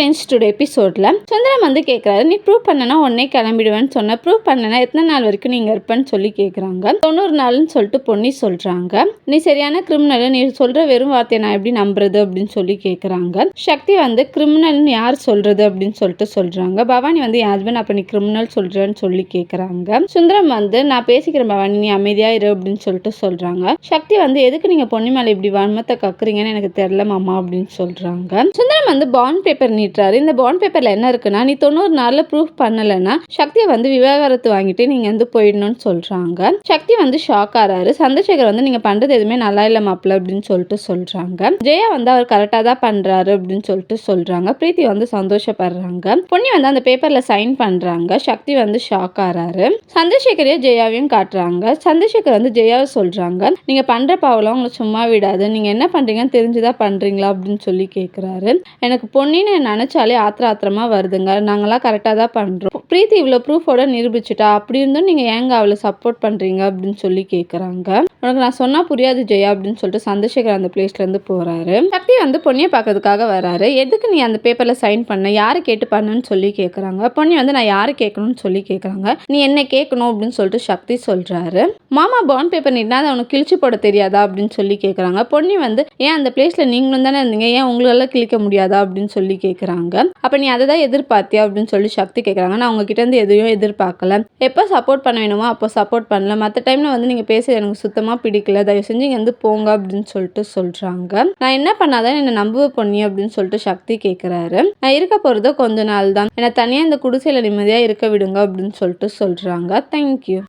Friends today எபிசோடில் சுந்தரம் வந்து கேட்குறாரு நீ ப்ரூவ் பண்ணனா உடனே கிளம்பிடுவேன்னு சொன்ன. ப்ரூவ் பண்ணனா எத்தனை நாள் வரைக்கும் நீங்கள் இருப்பேன்னு சொல்லி கேட்குறாங்க தொண்ணூறு நாள்னு சொல்லிட்டு பொன்னி சொல்கிறாங்க நீ சரியான கிரிமினல் நீ சொல்கிற வெறும் வார்த்தையை நான் எப்படி நம்புறது? அப்படின்னு சொல்லி கேட்குறாங்க சக்தி வந்து கிரிமினல்னு யார் சொல்கிறது அப்படின்னு சொல்லிட்டு சொல்கிறாங்க பவானி வந்து என் ஹஸ்பண்ட் அப்போ நீ கிரிமினல் சொல்கிறேன்னு சொல்லி கேட்குறாங்க சுந்தரம் வந்து நான் பேசிக்கிறேன் பவானி நீ அமைதியாக இரு அப்படின்னு சொல்லிட்டு சொல்கிறாங்க சக்தி வந்து எதுக்கு நீங்கள் பொன்னி மேலே இப்படி வன்மத்தை கக்குறீங்கன்னு எனக்கு தெரில மாமா அப்படின்னு சொல்கிறாங்க சுந்தரம் வந்து பாண்ட் பேப்பர் நீ நீட்டுறாரு இந்த பாண்ட் பேப்பரில் என்ன இருக்குன்னா நீ தொண்ணூறு நாளில் ப்ரூஃப் பண்ணலைன்னா சக்தியை வந்து விவாகரத்து வாங்கிட்டு நீங்கள் வந்து போயிடணும்னு சொல்கிறாங்க சக்தி வந்து ஷாக் ஆறாரு. சந்திரசேகர் வந்து நீங்கள் பண்ணுறது எதுவுமே நல்லா இல்லை மாப்பிள்ள அப்படின்னு சொல்லிட்டு சொல்கிறாங்க ஜெயா வந்து அவர் கரெக்டாக தான் பண்ணுறாரு அப்படின்னு சொல்லிட்டு சொல்கிறாங்க பிரீத்தி வந்து சந்தோஷப்படுறாங்க. பொன்னி வந்து அந்த பேப்பரில் சைன் பண்ணுறாங்க சக்தி வந்து ஷாக் ஆறாரு. சந்திரசேகரையும் ஜெயாவையும் காட்டுறாங்க. சந்திரசேகர் வந்து ஜெயாவை சொல்கிறாங்க நீங்கள் பண்ணுற பாவலாம் உங்களை சும்மா விடாது. நீங்கள் என்ன பண்ணுறீங்கன்னு தெரிஞ்சுதான் பண்ணுறீங்களா அப்படின்னு சொல்லி கேட்குறாரு எனக்கு பொன்னின்னு நினச்சாலே ஆத்திர ஆத்திரமா வருதுங்க. நாங்களாம் கரெக்டாக தான் பண்ணுறோம் ப்ரீத்தி இவ்வளோ ப்ரூஃபோட நிரூபிச்சிட்டா அப்படி இருந்தும் நீங்கள் ஏங்க அவளை சப்போர்ட் பண்ணுறீங்க அப்படின்னு சொல்லி கேட்குறாங்க உனக்கு நான் சொன்னால் புரியாது ஜெயா அப்படின்னு சொல்லிட்டு சந்திரசேகர் அந்த பிளேஸ்லேருந்து போகிறாரு சக்தி வந்து பொண்ணியை பார்க்கறதுக்காக வராரு. எதுக்கு நீ அந்த பேப்பரில் சைன் பண்ண? யாரை கேட்டு பண்ணுன்னு சொல்லி கேட்குறாங்க பொன்னி வந்து நான் யாரை கேட்கணும்னு சொல்லி கேட்குறாங்க நீ என்ன கேட்கணும் அப்படின்னு சொல்லிட்டு சக்தி சொல்கிறாரு மாமா பாண்ட் பேப்பர் நீட்னா அதை அவனுக்கு கிழிச்சு போட தெரியாதா அப்படின்னு சொல்லி கேட்குறாங்க பொன்னி வந்து ஏன் அந்த பிளேஸில் நீங்களும் தானே இருந்தீங்க? ஏன் உங்களால கிழிக்க முடியாதா? அப்படின்னு சொல்லி கேட்குறாங்க அப்போ நீ அதை தான் எதிர்பார்த்தியா? அப்படின்னு சொல்லி சக்தி கேட்குறாங்க நான் உங்ககிட்ட இருந்து எதையும் எதிர்பார்க்கல. எப்போ சப்போர்ட் பண்ண வேணுமோ அப்போ சப்போர்ட் பண்ணல. மற்ற டைமில் வந்து நீங்கள் பேசுறது எனக்கு சுத்தமாக சுத்தமாக பிடிக்கல. தயவு செஞ்சு இங்கே வந்து போங்க அப்படின்னு சொல்லிட்டு சொல்கிறாங்க நான் என்ன பண்ணாதான் என்னை நம்புவ பொண்ணி அப்படின்னு சொல்லிட்டு சக்தி கேட்குறாரு நான் இருக்க போகிறதோ கொஞ்ச நாள் தான் என்னை தனியாக இந்த குடிசையில் நிம்மதியாக இருக்க விடுங்க அப்படின்னு சொல்லிட்டு சொல்கிறாங்க தேங்க்யூ